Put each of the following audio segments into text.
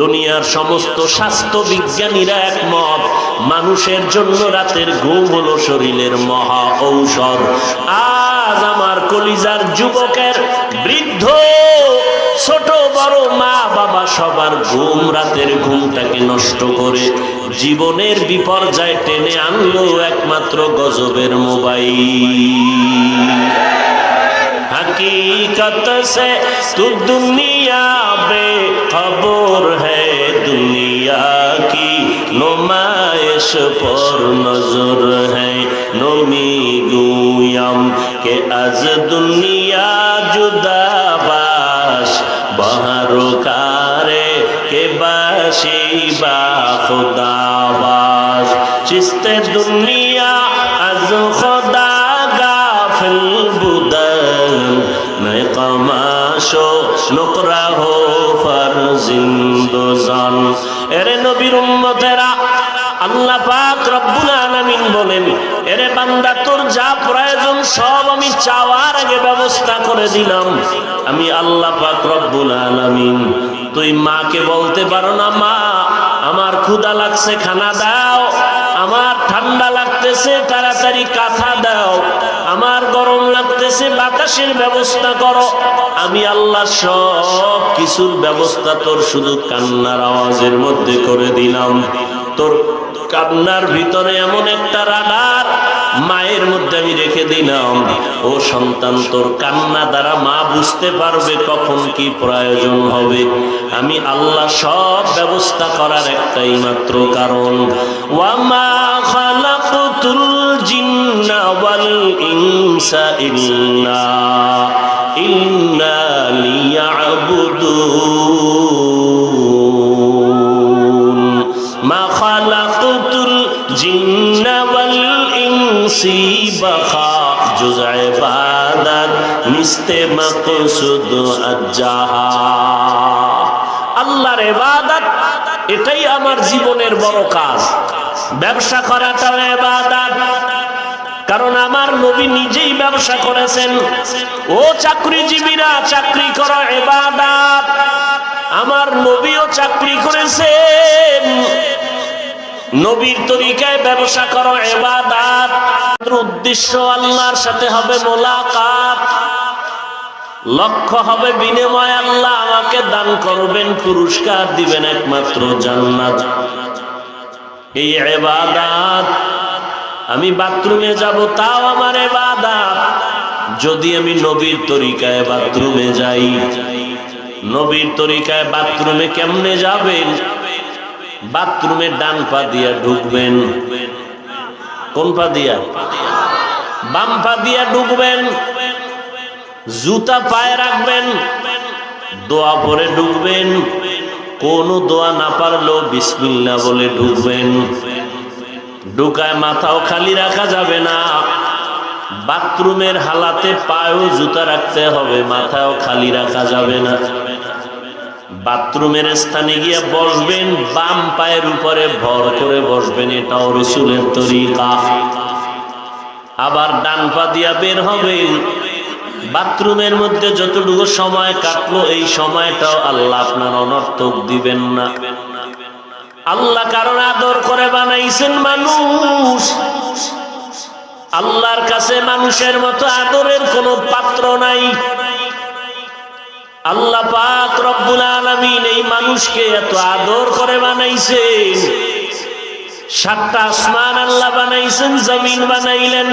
দুনিয়ার সমস্ত স্বাস্থ্য বিজ্ঞানীরা একমত, মানুষের জন্য রাতের ঘুম হলো শরীরের মহা ঔষধ। আজ আমার কলিজার যুবকের বৃদ্ধ, ছোট, বড় মা বাবা সবার ঘুম রাতের ঘুমটাকে নষ্ট করে জীবনের বিপর্যয় টেনে আনলো একমাত্র গজবের মোবাইল। হকীকত সে তু দুনিয়া বে কবর হ্যায় দুনিয়া কি? নুমাইশ পর নজর হ্যায় নমি গুয়াম কে আজ দুনিয়া জুদা বাস বাহার কারে কে বাসি বা খোদা বাস চিস্তে দুনিয়া আজ খোদা গাফিল বুদ নয় কমা নোকরা হো এরে নবীর উম্মতেরা, আল্লাহ পাক রব্বুল আলামিন বলেন, এরে বান্দা, তোর যা প্রয়োজন সব আমি চাওয়ার আগে ব্যবস্থা করে দিলাম। আমি আল্লাহ পাক রব্বুল আলামিন, তুই মাকে বলতে পারো না, মা, আমার ক্ষুধা লাগছে, খানা দাও, আমার ঠান্ডা লাগতেছে, তাড়াতাড়ি কাঁথা দাও আমার গরম লাগতেছে বাতাসের ব্যবস্থা করো। আমি আল্লাহ সব কিছুর ব্যবস্থা তোর শুধু কান্নার আওয়াজের মধ্যে করে দিলাম। তোর কান্নার ভিতরে এমন একটা রাডার মায়ের মধ্যে আমি রেখে দিলাম। ও সন্তান, তোর কান্না দ্বারা মা বুঝতে পারবে কখন কি প্রয়োজন হবে। আমি আল্লাহ সব ব্যবস্থা করার একটাই মাত্র কারণ। ওয়ামা খালাকুতুল জিন্না ওয়াল ইনসা ইনসি বাখা জুজ ইবাদত মাকসুদ আজ্জাহা আল্লাহর ইবাদত এটাই আমার জীবনের বড় কাজ। ব্যবসা করাটাও ইবাদত। কারণ আমার নবী নিজেই ব্যবসা করেছেন। ও চাকরিজীবীরা, চাকরি করো এবাদাত আমার নবীও চাকরি করেছেন। নবীর তরিকায় ব্যবসা করো, এবাদাত। উদ্দেশ্য আল্লাহর সাথে হবে মোলাকাত। লক্ষ্য হবে বিনিময় আল্লাহ আমাকে দান করবেন, পুরস্কার দিবেন একমাত্র জান্নাত। এই এবাদাত। আমি বাথরুমে যাব, তাও আমার এবাদাত। যদি আমি নবীর তরিকায় বাথরুমে যাই, নবীর তরিকায় বাথরুমে কেমনে যাবেন? বাথরুমে ডান পা দিয়া ঢুকবেন। কোন পা দিয়া? বাম পা দিয়া ঢুকবেন। জুতা পায়ে রাখবেন। দোয়া পরে ঢুকবেন। কোন দোয়া না পারলেও বিসমিল্লা বলে ঢুকবেন। ঢুকায় মাথাও খালি রাখা যাবে না। বাথরুমের হালাতে পায়েও জুতা রাখতে হবে মাথাও খালি রাখা যাবে না। বাথরুমের স্থানে গিয়ে বসবেন, বাম পায়ের উপরে ভর করে বসবেন, এটাও রসুলের তরিকা। আবার ডান পা দিয়া বের হবেন বাথরুমের মধ্যে যতটুকু সময় কাটলো, এই সময়টাও আল্লাহ আপনার অনর্থক দিবেন না। আল্লাহ কারণ আদর করে বানাইছেন মানুষ। আল্লাহর কাছে মানুষের মতো আদরের কোনো পাত্র নাই। আল্লাহ পাক রব্বুল আলামিন এই মানুষকে এত আদর করে বানাইছেন। সাতটা আসমান আল্লাহ বানাইছেন, জমিন বানাইলেন।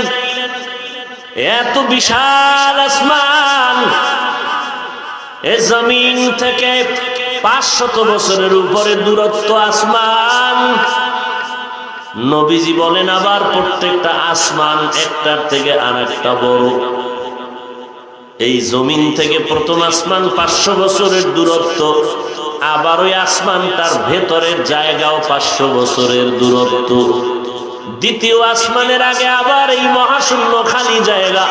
এত বিশাল আসমান। এ জমিন থেকে পাঁচশত বছরের উপরে দূরত্ব আসমান। নবীজি বলেন, আবার প্রত্যেকটা আসমান একটার থেকে আর একটা বড়। এই জমিন থেকে প্রথম আসমান পাঁচশো বছরের দূরত্ব, আবার ওই আসমান তার ভেতরের জায়গাও পাঁচশো বছরের দূরত্ব। দ্বিতীয় আসমানের আগে আবার এই মহাশূন্য খালি জায়গা,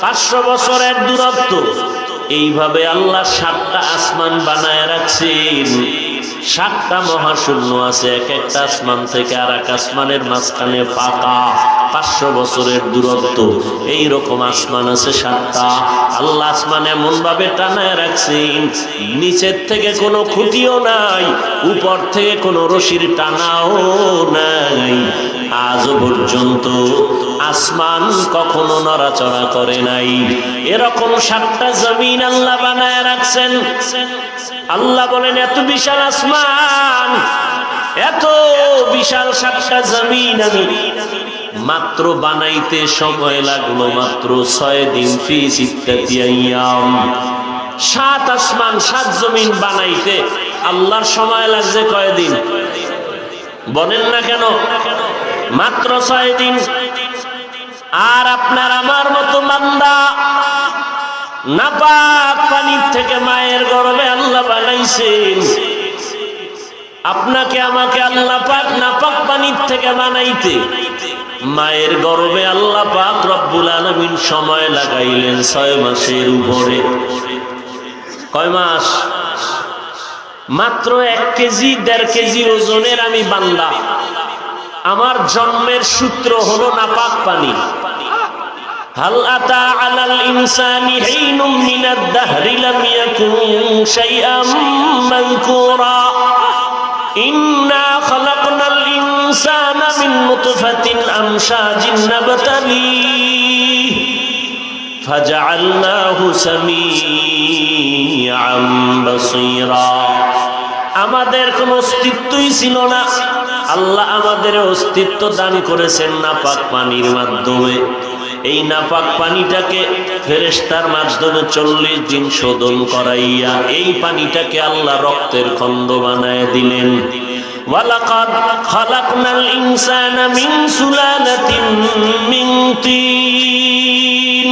পাঁচশো বছরের দূরত্ব। এইভাবে আল্লাহ সাতটা আসমান বানায় রাখছেন। সাতটা মহাশূন্য আছে, এক একটা আসমান থেকে আর এক আসমানের মাঝখানে ফাঁকা, পাঁচশো বছরের দূরত্ব। এই রকম আসমান আছে সাতটা। আল্লাহ আসমান এমন ভাবে টানায় রাখছেন, নিচের থেকে কোনো খুঁটিও নাই, উপর থেকে কোনো রশির টানাও নাই। আজ পর্যন্ত আসমান কখনো নড়াচড়া করে নাই। এরকম সাতটা জমিন আল্লাহ বানায় রাখছেন। আল্লাহ বলেন, এত বিশাল আসমান, এত বিশাল সাতটা জমিন আমি মাত্র বানাইতে সময় লাগল মাত্র ছয় দিন ফিস সিত্তাতিয়াম সাত আসমান, সাত জমিন বানাইতে আল্লাহর সময় লাগছে কয়দিন বলেন না কেন? মাত্র ছয় দিন। আর আপনার আমার মতো মান্দা নাপাক পানির থেকে মায়ের গর্বে আল্লাহ বানাইছেন। আপনাকে, আমাকে আল্লাহ পাক নাপাক পানির থেকে বানাইতে। মায়ের গর্বে আল্লাহ পাক রব্বুল আলমিন সময় লাগাইলেন ছয় মাসের উপরে। কয় মাস? মাত্র এক কেজি, দেড় কেজি ওজনের আমি বান্দা। আমার জন্মের সূত্র হলো নাপাক পানি। هل أتى على الإنسان حين من الدهر لم يكن شيئا مذكورا إنا خلقنا الإنسان من نطفة أمشاج نبتليه فجعلناه سميعا بصيرا আমাদের কোন অস্তিত্বই ছিল না আল্লাহ আমাদের অস্তিত্ব দান করেছেন নাপাক পানির মাধ্যমে এই নাপাক পানিটাকে ফেরেস্তার মাধ্যমে চল্লিশ দিন শোধন করাইয়া এই পানিটাকে আল্লাহ রক্তের খন্ড বানায় দিলেন ওয়ালাকাদ খালাকনাল ইনসানা মিন সুলালাতিন মিন তিন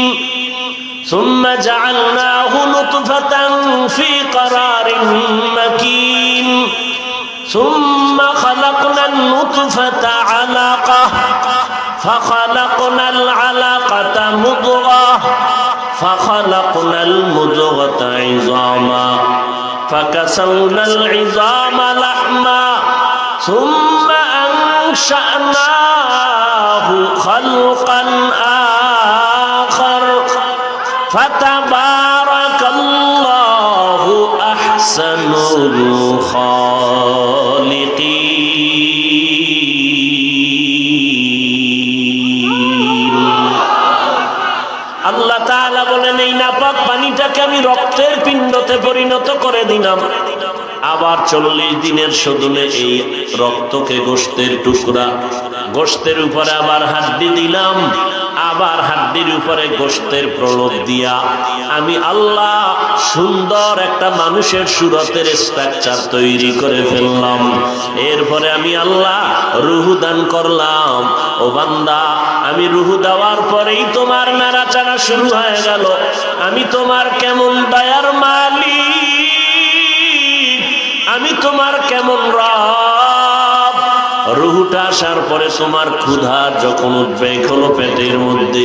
ثم جعلناه نطفة في قرار مكين ثم خلقنا النطفة علقة فخلقنا العلقة مضغة فخلقنا المضغة عظاما فكسونا العظام لحما ثم أنشأناه خلقا آخر فتبارك الله أحسن الخالقين আমি রক্তের পিণ্ডতে পরিণত করে দিলাম। আবার চল্লিশ দিনের শোধনে এই রক্তকে গোস্তের টুকরা। গোস্তের উপরে আবার হাড্ডি দিলাম, আবার হাড্ডির উপরে গোস্তের প্রলোভ দিয়া। আমি আল্লাহ সুন্দর একটা মানুষের সুরতের স্ট্রাকচার তৈরি করে ফেললাম। এরপরে আমি আল্লাহ রুহু দান করলাম। ও বান্দা, আমি রুহু দেওয়ার পরেই তোমার নাড়াচাড়া শুরু হয়ে গেল। আমি তোমার কেমন দয়ার মালিক? আমি তোমার কেমন রব? রুহুটা আসার পরে তোমার ক্ষুধা যখন উদ্বেগ হলো পেটের মধ্যে।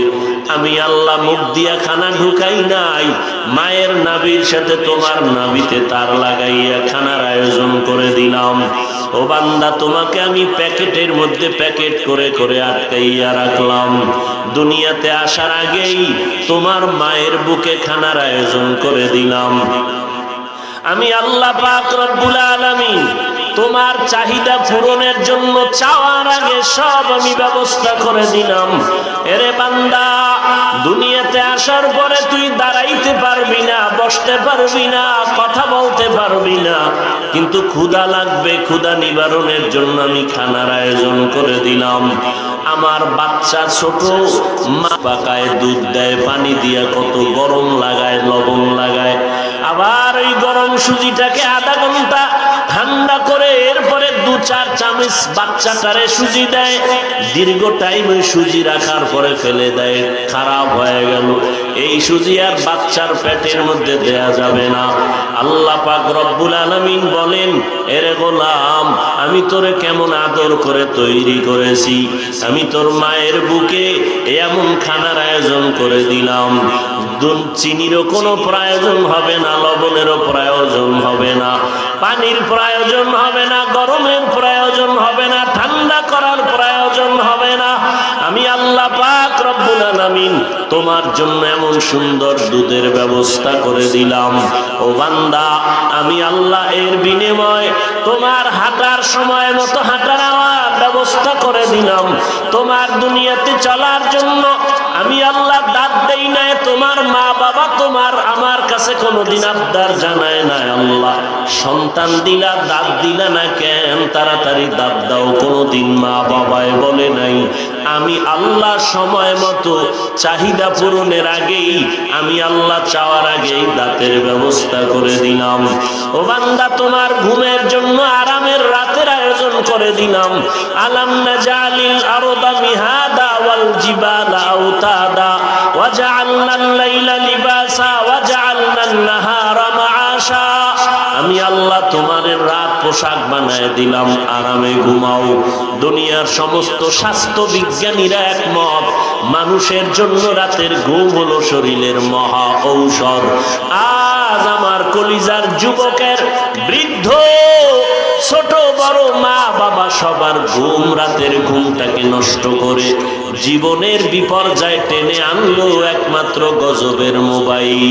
আমি আল্লাহ মুখ দিয়া খানা ঢুকাই নাই। মায়ের নাবির সাথে তোমার নাবিতে তার লাগাইয়া খানার আয়োজন করে দিলাম। ও বান্দা, তোমাকে আমি প্যাকেটের মধ্যে প্যাকেট করে করে আটকাইয়া রাখলাম। দুনিয়াতে আসার আগেই তোমার মায়ের বুকে খানার আয়োজন করে দিলাম। আমি আল্লাহ পাক রব্বুল আলামিন তোমার চাহিদা পূরণের জন্য চাওয়ার আগে সব আমি ব্যবস্থা করে দিলাম। এরে বান্দা, দুনিয়াতে আসার পরে তুই দাঁড়াইতে পারবি না, বসতে পারবি না, কথা বলতে পারবি না। কিন্তু ক্ষুধা লাগবে, ক্ষুধা নিবারণের জন্য আমি খানার আয়োজন করে দিলাম। আমার বাচ্চা ছোট, মা পাকায় দুধ দেয়, পানি দিয়া কত গরম লাগায়, লবণ সুজিটাকে আধা ঘণ্টা ঠান্ডা করে এরপরে দু চার চামচ বাচ্চাটারে সুজি দেয়। দীর্ঘ টাইম ওই সুজি রাখার পরে ফেলে দেয়। খারাপ হয়ে গেল। এই সুজি আর বাচ্চার পেটের মধ্যে দেয়া যাবে না। আল্লাহ পাক রব্বুল আলামিন বলেন, এরে গোলাম, আমি তোরে কেমন আদর করে তৈরি করেছি। আমি তোর মায়ের বুকে এমন খানার আয়োজন করে দিলাম। চিনিরও কোনো প্রয়োজন হবে না, লবণেরও প্রয়োজন হবে না, পানির প্রয়োজন হবে না, গরমের প্রয়োজন হবে না, ঠান্ডা করার প্রয়োজন হবে না। আমি আল্লাহ রব্বুল আলামিন তোমার জন্য এমন সুন্দর দুধের ব্যবস্থা করে দিলাম। ও বান্দা, আমি আল্লাহ এর বিনিময় তোমার হাঁটার সময় মতো হাঁটার আমার ব্যবস্থা করে দিলাম। তোমার দুনিয়াতে চলার জন্য আমি আল্লাহ দাঁত দেই নাই তোমার মা বাবা তোমার আমার কাছে কোনোদিন আবদার জানায় না আল্লাহ। সন্তান দিলা, দাঁত দিলা না কেন? তাড়াতাড়ি দাঁত দাও, কোনোদিন মা বাবায় বলে নাই। আমি আল্লাহ সময় মতো চাহিদা পূরণের আগেই, আমি আল্লাহ চাওয়ার আগেই দাঁতের ব্যবস্থা করে দিলাম। ও বান্দা, তোমার ঘুমের জন্য আরামের রাতের আয়োজন করে দিলাম। আলাম না জালিল আরদা মিহাদা ওয়াল জিবালা আউতাদা আমি আল্লাহ তোমার রাত পোশাক বানায় দিলাম, আরামে ঘুমাও। দুনিয়ার সমস্ত স্বাস্থ্য বিজ্ঞানীরা একমত, মানুষের জন্য রাতের ঘুম হলো শরীরের মহা ঔষধ। আজ আমার কলিজার যুবকের বৃদ্ধ মা বাবা সবার ঘুম, রাতের ঘুমটাকে নষ্ট করে। জীবনের বিপর্যয় টেনে আনলো একমাত্র গজবের মোবাইল।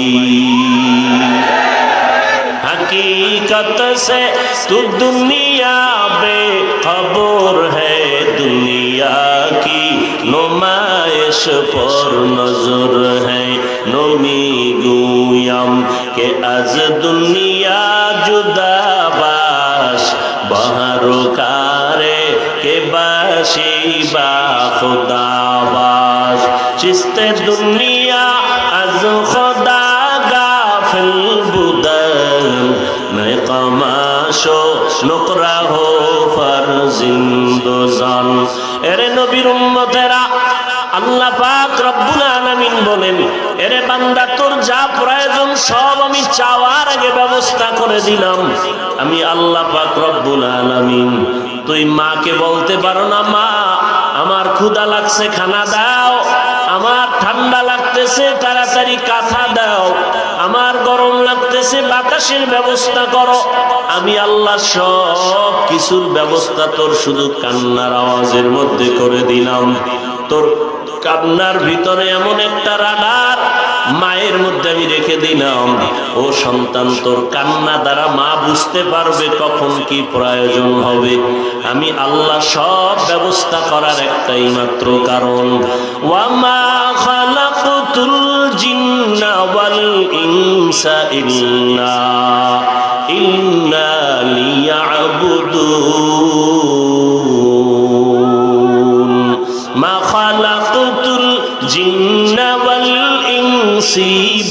হকীকত সে তু দুনিয়া বে খবর হে, দুনিয়া কি নুমাইশ পর নজর হে। নমি গুয়াম কে আজ দুনিয়া জুদা شیبا خدا باز چست دنیا از خدا غافل بودن میں قماش و نقرہ ہو فرزند زن ارے نبی رمترا اللہ پاک ربنا বলেন, এরে বান্দা, তোর যা প্রয়োজন সব আমি চাওয়ার আগে ব্যবস্থা করে দিলাম। আমি আল্লাহ পাক রব্বুল আলামিন, তুই মাকে বলতে পারো না, মা, আমার ক্ষুধা লাগছে, খানা দাও, আমার ঠান্ডা লাগতেছে, তাড়াতাড়ি কাঁথা দাও, আমার গরম লাগতেছে, বাতাসের ব্যবস্থা করো। আমি আল্লাহ সব কিছুর ব্যবস্থা তোর শুধু কান্নার আওয়াজের মধ্যে করে দিলাম। তোর কান্নার ভিতরে এমন একটা রাডার মায়ের মধ্যে আমি রেখে দিলাম। ও সন্তান, তোর কান্না দ্বারা মা বুঝতে পারবে কখন কি প্রয়োজন হবে। আমি আল্লাহ সব ব্যবস্থা করার একটাই মাত্র কারণ। ওয়ামা খালাকুতুল জিন্না ইনসা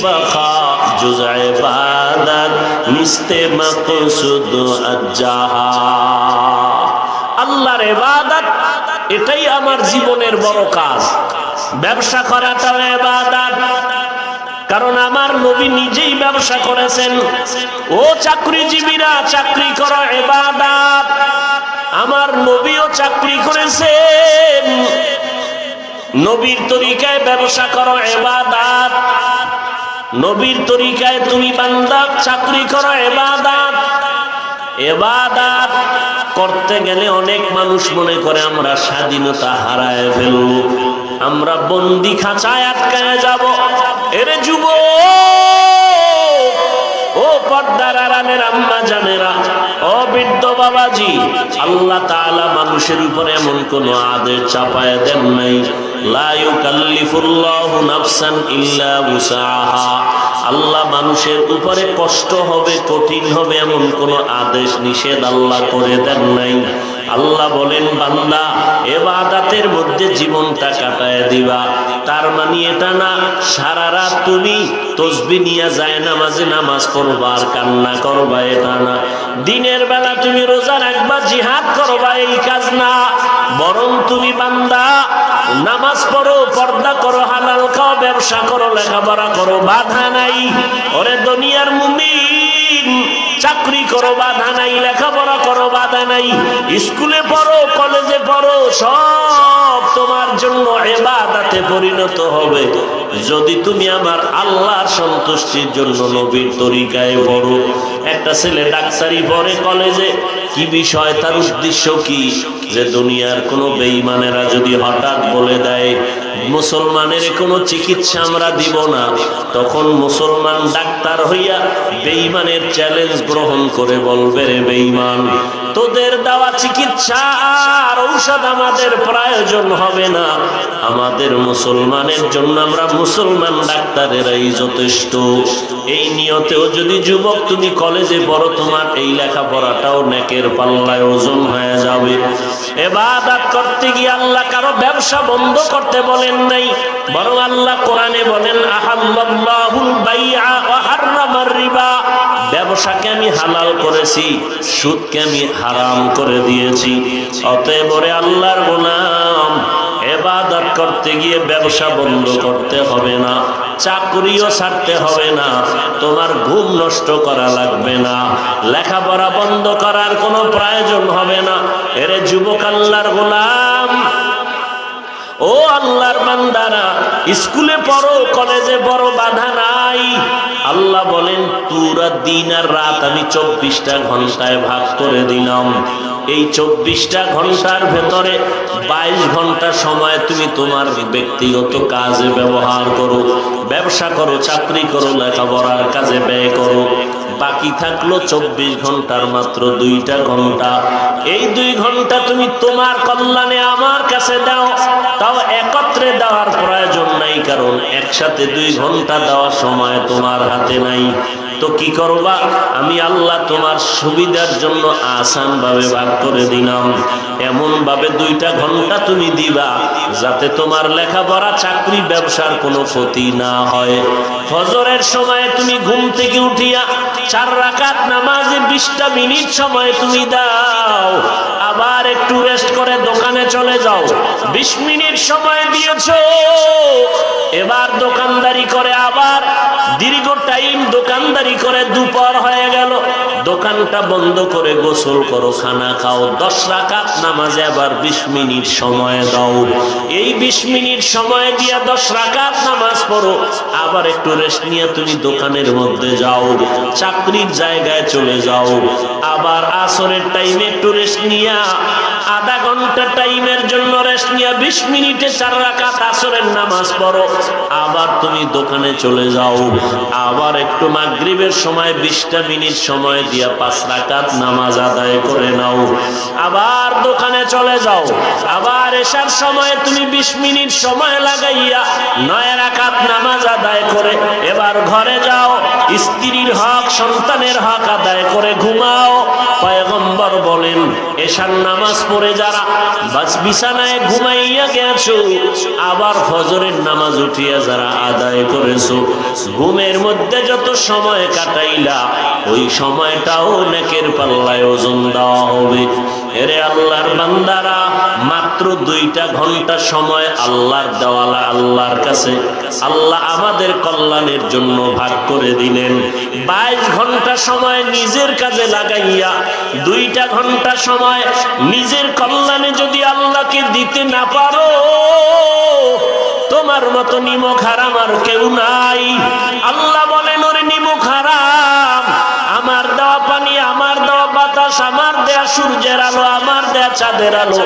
বাখা জুজ ইবাদত নিস্তে মাকসুদ আজ্জাহা আল্লাহর ইবাদত এটাই আমার জীবনের বড় কাজ ব্যবসা করাটাও ইবাদত কারণ আমার নবী নিজেই ব্যবসা করেছেন। ও চাকরিজীবীরা, চাকরি করো এবাদাত আমার নবীও চাকরি করেছেন। নবীর তরিকায় ব্যবসা করো, এবাদাত। নবীর তরিকায় তুমি বান্দা, চাকরি করো, এবাদাত। এবাদাত করতে গেলে অনেক মানুষ মনে করে, আমরা স্বাধীনতা হারায় ফেলব। আমরা বন্দি খাঁচায় আটকায় যাব। এরে যুব ও পর্দার আড়ালের আম্মা জানেরা, ও বৃদ্ধ বাবাজি, আল্লাহ তাআলা মানুষের উপরে এমন কোন আদেশ চাপায় দেন নাই। নাফসান আল্লাহ মানুষের উপরে কষ্ট হবে, কঠিন হবে এমন কোন আদেশ নিষেধ আল্লাহ করে দেন নাই। আল্লাহ বলেন, বান্দা, এবাদাতের মধ্যে জীবনটা কাটায় দিবা। তার মানে এটা না, সারা রাত তুমি তসবি নিয়ে যায় নামাজে নামাজ পড়বা আর কান্না করবা, এটা না। দিনের বেলা তুমি রোজা রাখবা, জিহাদ করবা, এই কাজ না। বরং তুমি বান্দা, নামাজ পড়ো, পর্দা করো, হালাল খাও, ব্যবসা করো, লেখাপড়া করো, বাধা নাই। ওরে দুনিয়ার মুমিন চাকরি করো, বাধা নাই, লেখাপড়া করো, বাধা নাই। স্কুলে পড়ো, কলেজে পড়ো, সব তোমার জন্য এবাদাতে পরিণত হবে। যদি তুমি আমার আল্লাহর সন্তুষ্টির জন্য নবীর তরিকায় পড়ো। একটা ছেলে ডাক্তারি পড়ে কলেজে, কি বিষয়, তার উদ্দেশ্য কি? যে দুনিয়ার কোনো বেঈমানেরা যদি হঠাৎ বলে দেয় মুসলমানের কোনো চিকিৎসা আমরা দিব না। তখন মুসলমান ডাক্তার হইয়া বেইমানের চ্যালেঞ্জ গ্রহণ করে বলবে, রে বেঈমান তোদের দেওয়া চিকিৎসা আর ঔষধ আমাদের প্রয়োজন হবে না। আমাদের মুসলমানের জন্য আমরা মুসলমান ডাক্তারেরাই যথেষ্ট। এই নিয়তেও যদি যুবক তুমি কলেজে পড়ো, তোমার এই লেখাপড়াটাও নেকের পাল্লায় ওজন হয়ে যাবে। এবাদাত করতে গিয়ে আল্লাহ কারও ব্যবসা বন্ধ করতে বলেন নাই, বরং আল্লাহ কোরআনে বলেন আহাল্লাহুল বাইআ ওয়া হাররামার রিবা। ব্যবসাকে আমি হালাল করেছি, সুদকে আমি হারাম করে দিয়েছি। অতএব ওরে আল্লাহর গোলাম, এবাদত করতে গিয়ে ব্যবসা বন্ধ করতে হবে না, চাকরিও ছাড়তে হবে না, তোমার ঘুম নষ্ট করা লাগবে না, লেখাপড়া বন্ধ করার কোনো প্রয়োজন হবে না। এরে যুবক আল্লাহর গোলাম, ও আল্লাহর বান্দারা, স্কুলে পড়ো, কলেজে পড়ো, বাধা নাই। আল্লাহ বলেন পুরা দিন আর রাত আমি চব্বিশটা ঘন্টায় ভাগ করে দিলাম। এই চব্বিশটা ঘণ্টার ভেতরে বাইশ ঘণ্টা সময় তুমি তোমার ব্যক্তিগত কাজে ব্যবহার করো। ব্যবসা করো, চাকরি করো, লেখাপড়ার কাজে ব্যয় করো। বাকি থাকল চব্বিশ ঘণ্টার মাত্র দুইটা ঘণ্টা। এই দুই ঘণ্টা তুমি তোমার কল্যাণে আমার কাছে দাও। তাও একত্রে দেওয়ার প্রয়োজন একসাথে দুই ঘণ্টা দেওয়ার সময় তোমার হাতে নাই। তো কি করবা? আমি আল্লাহ তোমার সুবিধার জন্য আসান ভাবে ভাগ করে দিলাম। এমন ভাবে দুইটা ঘণ্টা তুমি দিবা। যাতে তোমার লেখাপড়া চাকরি ব্যবসার কোনো ক্ষতি না হয়। ফজরের সময় তুমি ঘুম থেকে উঠিয়া চার রাকাত নামাজে বিশটা মিনিট সময় তুমি দাও। আবার একটু রেস্ট করে দোকানে চলে যাও। বিশ মিনিট সময় দিয়েছ। এবার দোকানদারি করে আবার দীর্ঘ টাইম দোকানদারি করে দুপার হয়ে গেল। দোকানটা বন্ধ করে গোসল করো, খানা খাও। দশ রাকাত নামাজে আবার বিশ মিনিট সময় দাও। এই বিশ মিনিট সময় দিয়া দশ রাকাত নামাজ পড়ো। আবার একটু রেস্ট নিয়ে তুমি দোকানের মধ্যে যাও। চাকরির জায়গায় চলে যাও। আবার আসরের টাইমে একটু রেস্ট নিয়া, আধা ঘণ্টা টাইমের জন্য রেস্ট নিয়ে বিশ মিনিটে চার রাকাত আসরের নামাজ পড়ো। আবার তুমি দোকানে চলে যাও। আবার একটু মাগরিবের সময়, বিশটা মিনিট সময় দিয়া পাঁচ রাকাত নামাজ আদায় করে নাও। আবার দোকানে চলে যাও। আবার এসার সময় তুমি বিশ মিনিট সময় লাগাইয়া নয় রাকাত নামাজ আদায় করে এবার ঘরে যাও। স্ত্রীর হক, সন্তানের হক আদায় করে ঘুমাও। পয়গম্বর বলেন এশার নামাজ পড়ে যারা বাস বিছানায় ঘুমাইয়া গেছো, আবার ফজরের নামাজ উঠিয়া যারা আদায় করেছ ঘুমের মধ্যে যত সময় কাটাইলা, ওই সময়টাও নেকের পাল্লায় ওজন দেওয়া হবে। এরে আল্লাহর বান্দারা, মাত্র দুইটা ঘণ্টা সময় আল্লাহর দেওয়ালা আল্লাহর কাছে। আল্লাহ আমাদের কল্যাণের জন্য ভাগ করে দিলেন। বাইশ ঘণ্টা সময় নিজের কাজে লাগাইয়া, দুইটা ঘণ্টা সময় নিজের কল্যাণে যদি আল্লাহকে দিতে না পারো তোমার মতো নিমক হারাম আর কেউ নাই। আল্লাহ বলেন ওরে নিমক হারাম বাতাস আমার দেয়া, সূর্যের আলো আমার দেয়া, চাঁদের আলো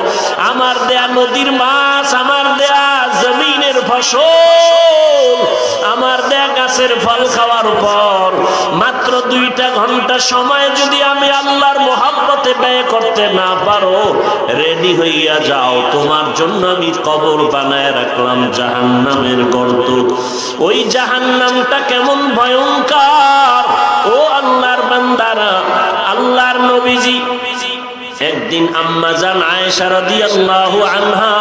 আমার দেয়া, নদীর মাছ আমার দেয়া, জমিনের ফসল আমার দেয়া, গাছের ফল খাওয়ার পর মাত্র দুইটা ঘণ্টা সময় যদি আমি আল্লাহর মোহাব্বতে ব্যয় করতে না পারো রেডি হইয়া যাও। তোমার জন্য আমি কবর বানায় রাখলাম জাহান্নামের গর্ত। ওই জাহান্নামটা কেমন ভয়ঙ্কর। নবীজি, একদিন আম্মা আয়েশা রাদিয়াল্লাহু আনহা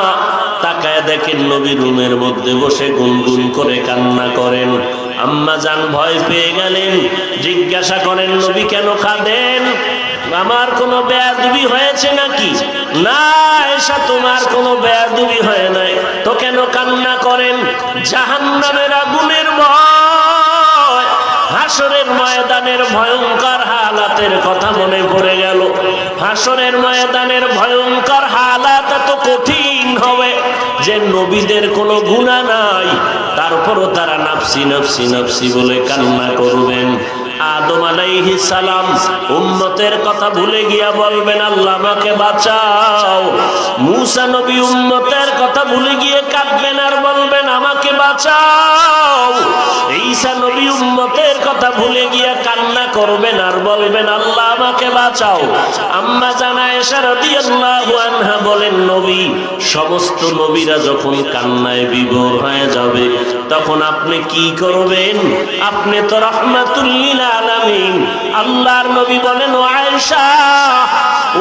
তাকায় দেখেন নবী রুমের মধ্যে বসে গুনগুন করে কান্না করেন। আম্মা ভয় পেয়ে গেলেন, জিজ্ঞাসা করেন, নবী কেন কাঁদেন? আমার কোনো বেয়াদবি হয়েছে নাকি? না এসা তোমার কোনো বেয়াদবি হয় নাই। তো কেন কান্না করেন? জাহান্নামের আগুনের ভয় হাসরের ময়দানের ভয়ঙ্কর হালাতের কথা মনে পড়ে গেল। হাসরের ময়দানের ভয়ঙ্কর হালাত এত কঠিন হবে যে নবীদের কোনো গুণা নাই। তারপরও তারা নাফসি নাফসি নাফসি বলে কান্না করবেন। আদম সালাম উম্মতের কথা ভুলে গিয়া বলবেন, আল্লাহ আমাকে বাঁচাও। মুসা নবী উম্মতের কথা ভুলে গিয়ে কাঁদবেন আর বলবেন বাঁচাও ঈসা নবী উম্মতের কথা ভুলে গিয়া কান্না করবেন আর বলবেন আল্লাহ বাঁচাও আম্মা জানা এসা রাদিয়াল্লাহু আনহা বলেন, নবী, সমস্ত নবীরা যখন কান্নায় বিভোর হয়ে যাবে, তখন আপনি কি করবেন? আপনি তো আলামিন। আল্লাহর নবী বলেন আয়েশা,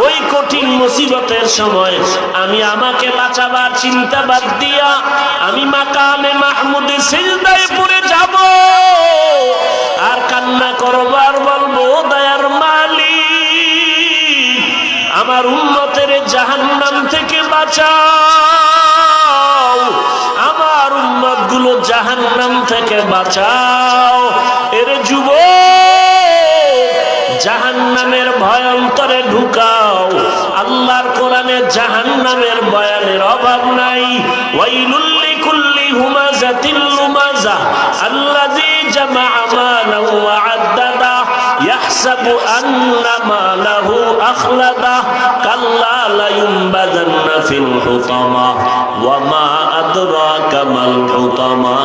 ওই কঠিন মুসিবতের সময় আমি আমাকে বাঁচাবার চিন্তা বাদ দিয়া আমি মাকামে মাহমুদে সিজদায় পড়ে যাব। আর কান্না করবার বলব আমার উন্নতের জাহান্নাম থেকে বাঁচাও। আমার উন্মতগুলো জাহান্নাম থেকে বাঁচাও। এর যুব জাহান্নামের ভয়ন্তরে ঢুকাও। আল্লাহর কোরআনে জাহান্নামের বয়ানের অভাব নাই। ওয়াইলুল্লি কুল্লি হুমাজাতিল লুমাজা আল্লাযী জামা মালাহু ওয়া আদ্দাদা ইয়াহসাবু আন্না মালাহু আখলাদা কাল্লা লা ইউনবাযান্না ফিল হুতামা ওয়া মা আদরাকা মাল হুতামা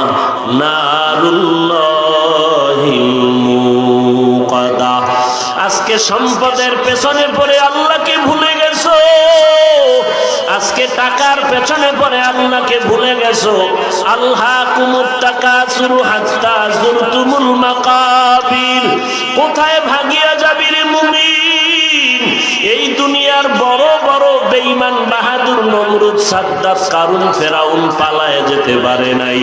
নারুল্লাহিল আজকে সম্পদের পেছনে পড়ে আল্লাহকে ভুলে আজকে টাকার পেছনে পড়ে আল্লাহকে ভুলে গেছো। আল্লাহ কুমুর টাকা শুরু হাত্তা জুরতুমুল মাকাবির কোথায় ভাগিয়া যাবি রে এই দুনিয়ার বড় বড় বেঈমান বাহাদুর নমরুদ সাদ্দাত কারুন ফেরাউন পালায় যেতে পারে নাই।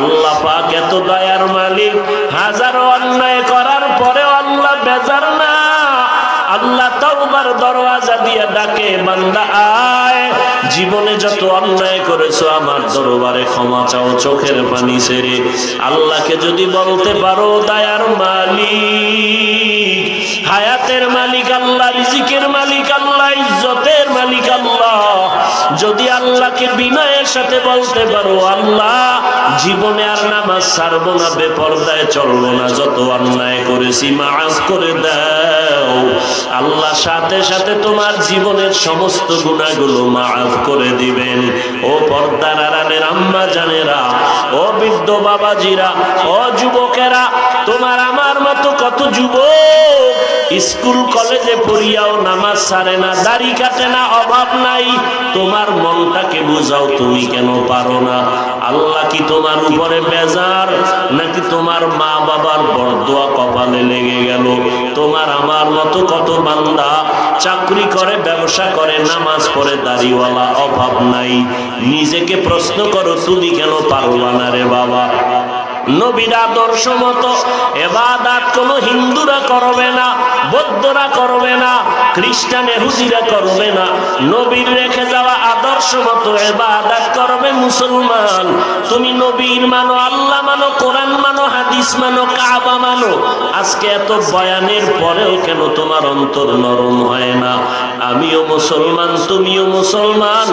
আল্লাহ পাক এত দয়ার মালিক। হাজারো অন্যায় করার পরেও আল্লাহ বেজার না। আল্লাহ দরওয়াজা দিয়ে ডাকে, বান্দা, আয়। জীবনে যত অন্যায় করেছ, আমার দরবারে ক্ষমা চাও, চোখের পানি সেরে আল্লাহকে যদি বলতে পারো, দায়ার মালিক। হায়াতের মালিক আল্লাহ, রিজিকের মালিক আল্লাহ, ইজ্জতের মালিক আল্লাহ যদি আল্লাহকে বিনয়ের সাথে বলতে পারো, আল্লাহ, জীবনে আর নামাজ ছাড়বো না, বেপর্দায় চলবো না, যত অন্যায় করেছি মাফ করে দাও। আল্লাহ সাথে সাথে তোমার জীবনের সমস্ত গুণাগুলো মাফ করে দিবেন। ও পর্দার আড়ালের আম্মা জানেরা, ও বৃদ্ধ বাবাজিরা, ও যুবকেরা, তোমার আমার মতো কত যুবক স্কুল কলেজে পড়িয়াও নামাজ সারে না, দাড়ি কাটে না, অভাব নাই। তোমার মনটাকে বুঝাও, তুমি কেন পারো না? আল্লাহ কি তোমার উপরে বেজার, নাকি তোমার মা বাবার বরদোয়া কপালে লেগে গেল? তোমার আমার মতো কত বান্দা চাকরি করে, ব্যবসা করে, নামাজ পড়ে, দাড়িওয়ালা, অভাব নাই। নিজেকে প্রশ্ন করো, তুমি কেন পারবা না রে বাবা? নবীর আদর্শ মতো এবাদাত কোন হিন্দুরা করবে না। বৌদ্ধরা করবে না, খ্রিস্টান এহুদিরা করবে না। নবীর রেখে যাওয়া আদর্শ মতো এবাদাত করবে মুসলমান। তুমি নবীর মানো, আল্লাহ মানো, কোরআন মানো, হাদিস মানো, কাবা মানো। আজকে এত বয়ানের পরেও কেন তোমার অন্তর নরম হয় না? আমিও মুসলমান, তুমিও মুসলমান।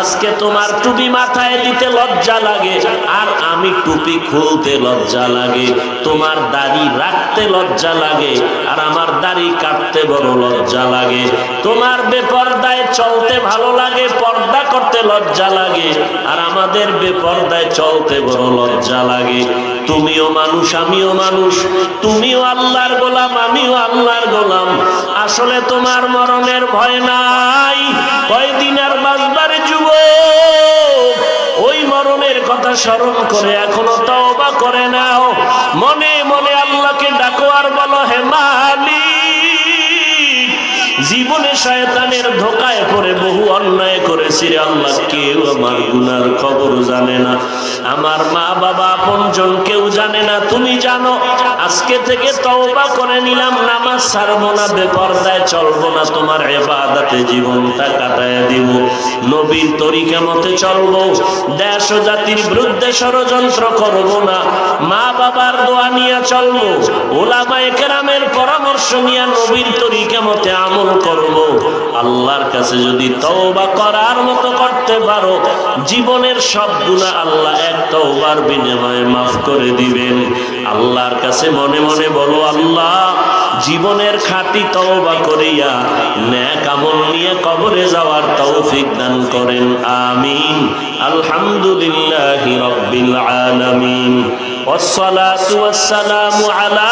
আজকে তোমার টুপি মাথায় দিতে লজ্জা লাগে, আর আমি টুপি খুলতে লজ্জা লাগে। তোমার দাড়ি রাখতে লজ্জা লাগে, আর আমার দাড়ি কাটতে বড় লজ্জা লাগে। তোমার বেপর্দায় চলতে ভালো লাগে, পর্দা করতে লজ্জা লাগে। আর আমাদের বেপর্দায় চলতে বড় লজ্জা লাগে। তুমিও মানুষ, আমিও মানুষ। তুমিও আল্লাহর গোলাম, আমিও আল্লাহর গোলাম। আসলে তোমার মরণের ভয় নাই। কয়দিন আর বাজবারে যুবক। ওই মরণের কথা স্মরণ করে এখনও তওবা করে নাও। মনে মনে আল্লাহকে ডাকো আর বলো, হে মালিক জীবনে শয়তানের ধোকায় পড়ে বহু অন্যায় করেছি রে আল্লাহ, কেউ আমার গুনার খবর জানে না। আমার মা বাবা আপনজন কেউ জানে না, তুমি জানো, আজকে থেকে তওবা করে নিলাম, নামাজ ছাড়বো না, বেপরদায় চলবো না, তোমার এবাদাতে জীবনটা কাটায় দিব। নবীর তরিকা মতে চলবো, দেশ ও জাতির বিরুদ্ধে ষড়যন্ত্র করব না, মা বাবার দোয়া নিয়ে চলবো, ওলামায়ে কেরামের পরামর্শ নিয়ে নবীর তরিকা মতে আমল করব। আল্লাহর কাছে যদি তওবা করার মতো করতে পারো জীবনের সব গুনাহ আল্লাহ এক তওবার বিনিময়ে মাফ করে দিবেন আল্লাহর কাছে মনে মনে বলো আল্লাহ জীবনের খাঁটি তওবা করিয়া ন্যাক আমল নিয়ে কবরে যাওয়ার তৌফিক দান করেন আমিন الحمد لله رب العالمين والصلاة والسلام على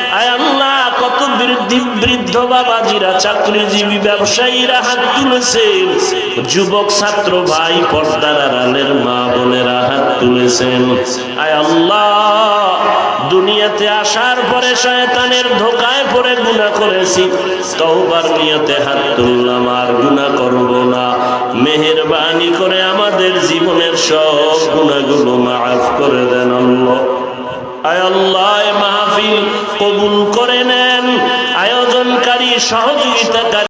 বৃদ্ধি বাবাজিরা চাকরিজীবী ব্যবসায়ীরা হাত তুলেছেন যুবক ছাত্র ভাই পর্দার আড়ালের মা বোনেরা হাত তুলেছেন। আয় আল্লাহ, দুনিয়াতে আসার পরে শয়তানের ধোকায় পড়ে গুণা করেছি। তওবার নিয়তে হাত তুললাম, আর গুণা করব না। মেহেরবানি করে আমাদের জীবনের সব গুণাগুলো মাফ করে দেন আল্লাহ। আয় মাহফিল কবুল করে নেন। আয়োজনকারী সহযোগিতাকারী